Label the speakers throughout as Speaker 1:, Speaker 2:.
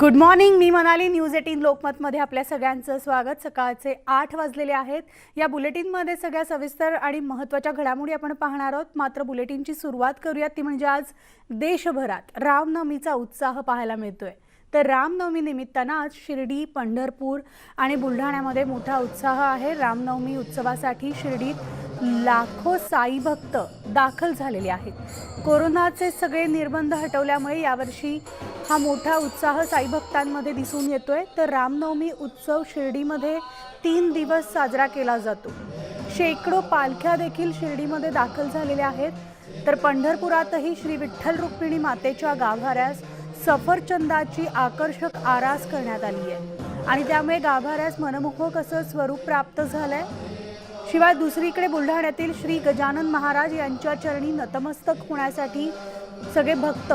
Speaker 1: Good morning मी Manali. News eighteen लोकमतमध्ये आपल्या सगळ्यांचं स्वागत. सकाळचे आठ वाजलेले आहेत. या बुलेटिनमध्ये सगळ्या सविस्तर आणि महत्त्वाच्या घडामोडी आपण पाहणार आहोत. मात्र बुलेटिनची सुरुवात करूयात. ती म्हणजे आज देशभरात रामनवमीचा उत्साह पाहायला मिळतोय. तर रामनवमी निमित्तानं आज शिर्डी पंढरपूर आणि बुलढाण्यामध्ये मोठा उत्साह आहे. रामनवमी उत्सवासाठी शिर्डीत लाखो साई भक्त दाखल झालेले आहेत. कोरोनाचे सगळे निर्बंध हटवल्यामुळे यावर्षी हा मोठा उत्साह साईभक्तांमध्ये दिसून येतोय. तर रामनवमी उत्सव शिर्डीमध्ये तीन दिवस साजरा केला जातो. शेकडो पालख्या देखील शिर्डीमध्ये दाखल झालेल्या आहेत. तर पंढरपुरातही श्री विठ्ठल रुक्मिणी मातेच्या गाभाऱ्यास सफरचंदाची आकर्षक आरास करण्यात आली आहे. आणि त्यामुळे गाभाऱ्यास मनमोहक असं स्वरूप प्राप्त झालंय? शिवाय दुसरीकडे बुलढाण्यातील श्री गजानन महाराज यांच्या चरणी नतमस्तक होण्यासाठी सगळे भक्त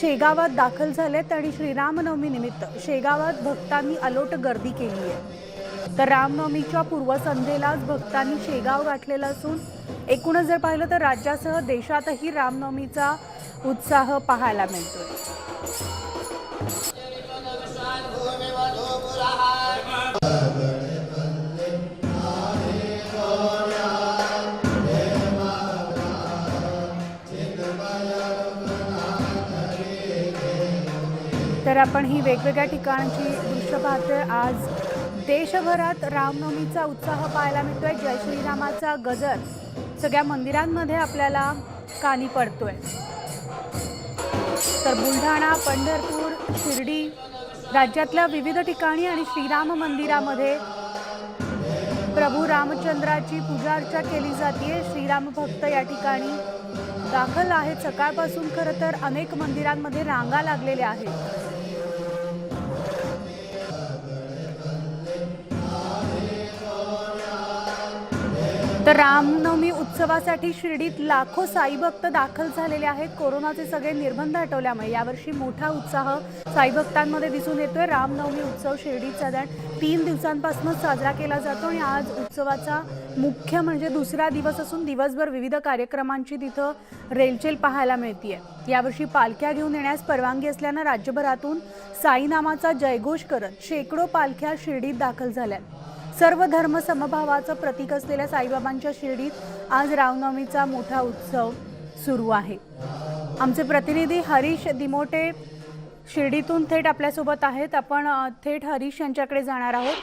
Speaker 1: शेगावात दाखल झालेत आणि श्रीरामनवमी निमित्त शेगावात भक्तांनी अलोट गर्दी केली आहे. तर रामनवमीच्या पूर्वसंध्येलाच भक्तांनी शेगाव गाठलेलं असून एकूणच जर पाहिलं तर राज्यासह देशातही रामनवमीचा उत्साह पाहायला मिळतो तर आपण ही वेगवेगळ्या ठिकाणची दृश्य पाहतोय. आज देशभरात रामनवमीचा उत्साह पाहायला मिळतोय. जय श्रीरामाचा गजर सगळ्या मंदिरांमध्ये आपल्याला कानी पडतोय. तर बुलढाणा पंढरपूर शिर्डी राज्यातल्या विविध ठिकाणी आणि श्रीराम मंदिरामध्ये प्रभू रामचंद्राची पूजा अर्चा केली जाते श्रीराम भक्त या ठिकाणी दाखल आहेत. सकाळपासून खरं तर अनेक मंदिरांमध्ये रांगा लागलेल्या आहेत. तर रामनवमी उत्सवासाठी शिर्डीत लाखो साई भक्त दाखल झालेले आहेत. कोरोनाचे सगळे निर्बंध हटवल्यामुळे यावर्षी मोठा उत्साह साई भक्तांमध्ये दिसून येतोय. रामनवमी उत्सव शिर्डीत साधारण तीन दिवसांपासून साजरा केला जातो आणि आज उत्सवाचा मुख्य म्हणजे दुसरा दिवस असून दिवसभर विविध कार्यक्रमांची तिथं रेलचेल पाहायला मिळतीये. यावर्षी पालख्या घेऊन येण्यास परवानगी असल्यानं राज्यभरातून साईनामाचा जयघोष करत शेकडो पालख्या शिर्डीत दाखल झाल्या सर्व धर्म समभावाचं प्रतीक असलेल्या साईबाबांच्या शिर्डीत आज रामनवमीचा मोठा उत्सव सुरू आहे. आमचे प्रतिनिधी हरीश दिमोटे शिर्डीतून थेट आपल्यासोबत आहेत. आपण थेट हरीश यांच्याकडे जाणार आहोत.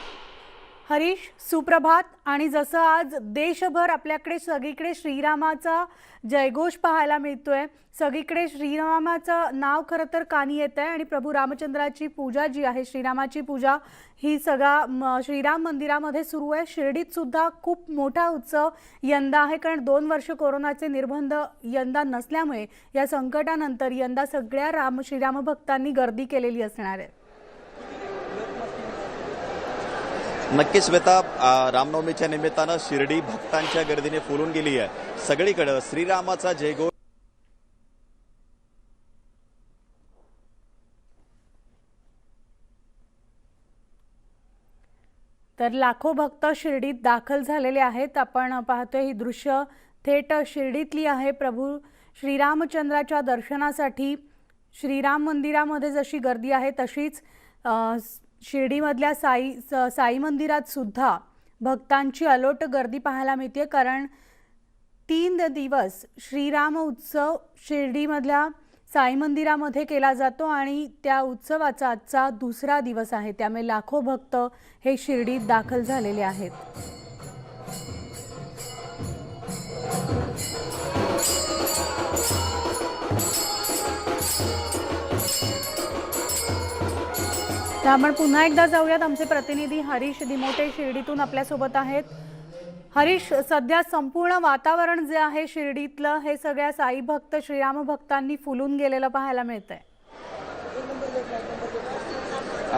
Speaker 1: हरीश सुप्रभात. आणि जसं आज देशभर आपल्याकडे सगळीकडे श्रीरामाचा जयघोष पाहायला मिळतोय सगळीकडे श्रीरामाचं नाव खरं तर कानी येत आहे आणि प्रभू रामचंद्राची पूजा जी आहे श्रीरामाची पूजा ही सगळा श्रीराम मंदिरामध्ये सुरू आहे. शिर्डीत सुद्धा खूप मोठा उत्सव यंदा आहे कारण दोन वर्ष कोरोनाचे निर्बंध यंदा नसल्यामुळे या संकटानंतर यंदा सगळ्या राम श्रीराम भक्तांनी गर्दी केलेली असणार आहे.
Speaker 2: नक्कीच श्वेता रामनवमीच्या निमित्तानं शिर्डी भक्तांच्या गर्दीने फुलून गेली आहे. सगळीकडे श्रीरामाचा जयघोष
Speaker 1: तर लाखो भक्त शिर्डीत दाखल झालेले आहेत. आपण पाहतोय ही दृश्य थेट शिर्डीतली आहे. प्रभू श्रीरामचंद्राच्या दर्शनासाठी श्रीराम मंदिरामध्ये जशी गर्दी आहे तशीच शिर्डीमधल्या साई स- साई मंदिरात सुद्धा भक्तांची अलोट गर्दी पाहायला मिळते कारण तीन दिवस श्रीराम उत्सव शिर्डीमधल्या साई मंदिरामध्ये केला जातो आणि त्या उत्सवाचा आजचा दुसरा दिवस आहे. त्यामुळे लाखो भक्त हे शिर्डीत दाखल झालेले आहेत. तर आपण पुन्हा एकदा जाऊयात. आमचे प्रतिनिधी हरीश दिमोटे शिर्डीतून आपल्यासोबत आहेत. हरीश सध्या संपूर्ण वातावरण जे आहे शिर्डीतलं हे सगळ्या साई भक्त श्रीराम भक्तांनी फुलून गेलेलं पाहायला मिळतंय.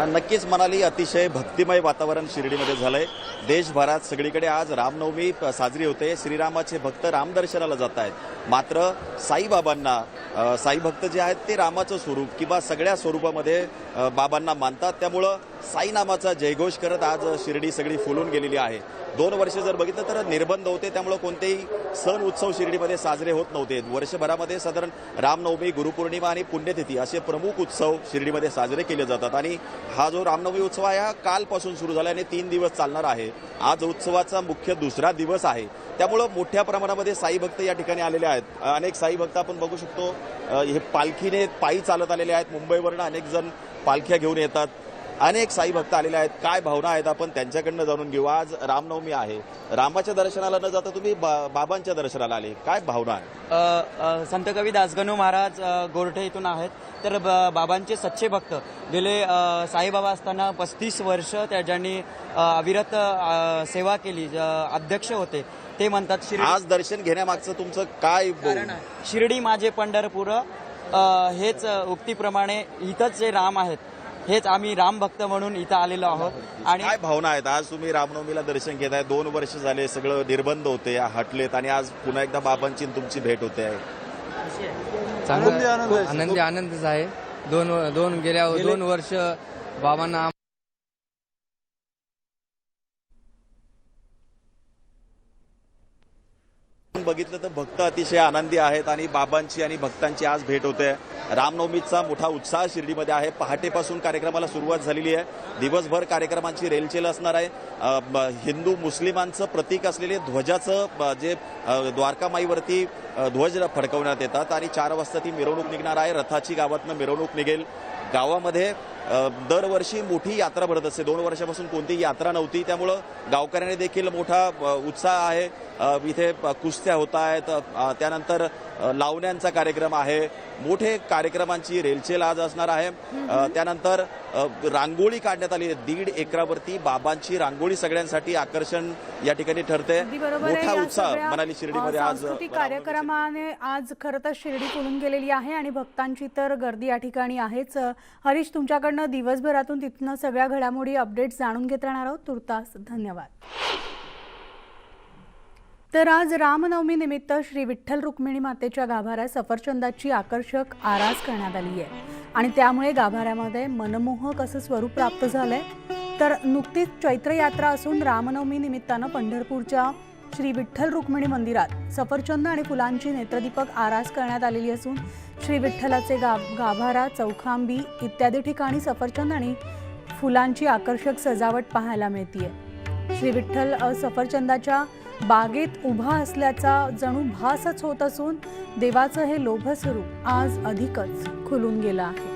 Speaker 2: नक्कीच म्हणाली अतिशय भक्तिमय वातावरण शिर्डीमध्ये झालंय. देशभरात सगळीकडे आज रामनवमी साजरी होते. श्रीरामाचे भक्त रामदर्शनाला जात आहेत मात्र साईबाबांना साईभक्त साई भक्त जे आहेत ते रामाचं स्वरूप किंवा सगळ्या स्वरूपामध्ये बाबांना मानतात. त्यामुळं साई नामाचा जयघोष करत आज शिर्डी सगळी फुलून गेलेली आहे. दोन वर्ष जर बघितलं तर निर्बंध होते त्यामुळे कोणतेही सण उत्सव शिर्डीमध्ये साजरे होत नव्हते. वर्षभरामध्ये साधारण रामनवमी गुरुपौर्णिमा आणि पुण्यतिथी असे प्रमुख उत्सव शिर्डीमध्ये साजरे केले जातात. आणि हा जो रामनवमी उत्सव आहे हा कालपासून सुरू झाला आणि तीन दिवस चालणार आहे. आज उत्सवाचा मुख्य दुसरा दिवस आहे. त्यामुळं मोठ्या प्रमाणामध्ये साई भक्त या ठिकाणी आलेले आहेत. अनेक साई भक्त आपण बघू शकतो. हे पालखीने पायी चालत आलेले आहेत. मुंबईवरनं अनेक जण पालख्या घेऊन येतात. अनेक साई भक्त आलेले आहेत. काय भावना आहेत आपण त्यांच्याकडनं जाणून घेऊ. आज रामनवमी आहे. रामाच्या दर्शनाला न जाता तुम्ही बा- बाबांच्या दर्शनाला आले. काय भावना आहे
Speaker 3: संत कवी दासगणू महाराज गोरठे इथून आहेत. तर बाबांचे सच्चे भक्त. गेले साईबाबा असताना पस्तीस वर्ष त्या ज्यांनी अ, अविरत सेवा केली ज- अध्यक्ष होते. ते म्हणतात शिर्डी
Speaker 2: आज दर्शन घेण्यामागचं तुमचं काय.
Speaker 3: शिर्डी माझे पंढरपूर हेच उक्तीप्रमाणे इथंच जे राम आहेत. हेच आम्ही राम भक्त म्हणून इथं आलेलो आहोत. आणि
Speaker 2: काय भावना आहेत? आज तुम्ही रामनवमीला दर्शन घेताय दोन वर्ष झाले सगळं निर्बंध होते हटलेत आणि आज पुन्हा एकदा बाबांची आणि तुमची भेट होते आहे.
Speaker 4: चांगला. आनंदी आनंदच आहे. दोन दोन गेल्या दोन वर्ष बाबांना
Speaker 2: बघितलं तर भक्त अतिशय आनंदी आहेत आणि बाबांची आणि भक्तांची आज भेट होते. रामनवमीचा मोठा उत्साह शिर्डीमध्ये आहे. पहाटेपासून कार्यक्रमाला सुरुवात झालेली आहे. दिवसभर कार्यक्रमांची रेलचेल असणार आहे. ब- हिंदू मुस्लिमांचं प्रतीक असलेले ध्वजाचं जे द्वारकामाईवरती ध्वज फडकवण्यात येतात आणि चार वाजता ती मिरवणूक निघणार आहे. रथाची गावातनं मिरवणूक निघेल. गावामध्ये दरवर्षी मोठी यात्रा भरत असते. दोन वर्षापासून कोणतीही यात्रा नव्हती. त्यामुळं गावकऱ्यांनी देखील मोठा उत्साह आहे. इथे प- कुस्त्या होत आहेत. त्यानंतर लावण्यांचा कार्यक्रम आहे. मोठे कार्यक्रमांची रेलचेल आज असणार आहे. त्यानंतर रांगोळी काढण्यात आली. दीड एकरावरती बाबांची रांगोळी सगळ्यांसाठी आकर्षण या ठिकाणी ठरते. मोठा उत्साह मनाली शिर्डीमध्ये आज
Speaker 1: कार्यक्रमाने आज खरं तर शिर्डी फुलून गेलेली आहे आणि भक्तांची तर गर्दी या ठिकाणी आहेच. हरीश तुमच्याकडनं दिवसभरातून तिथनं सगळ्या घडामोडी अपडेट्स जाणून घेत राहणार आहोत. तुर्तास धन्यवाद. तर आज रामनवमी निमित्त श्री विठ्ठल रुक्मिणी मातेच्या गाभाऱ्यात सफरचंदाची आकर्षक आरास करण्यात आली आहे. आणि त्यामुळे गाभाऱ्यामध्ये मनमोहक असं स्वरूप प्राप्त झालंय? तर नुकतीच चैत्र यात्रा असून रामनवमी निमित्तानं पंढरपूरच्या श्री विठ्ठल रुक्मिणी मंदिरात सफरचंद आणि फुलांची नेत्रदीपक आरास करण्यात आलेली असून श्री विठ्ठलाचे गा गाभारा चौखांबी इत्यादी ठिकाणी सफरचंद आणि फुलांची आकर्षक सजावट पाहायला मिळतीये. श्री विठ्ठल सफरचंदाच्या बागेत उभा असल्याचा जणू भासच होत असून देवाचं हे लोभस्वरूप आज अधिकच खुलून गेलं आहे.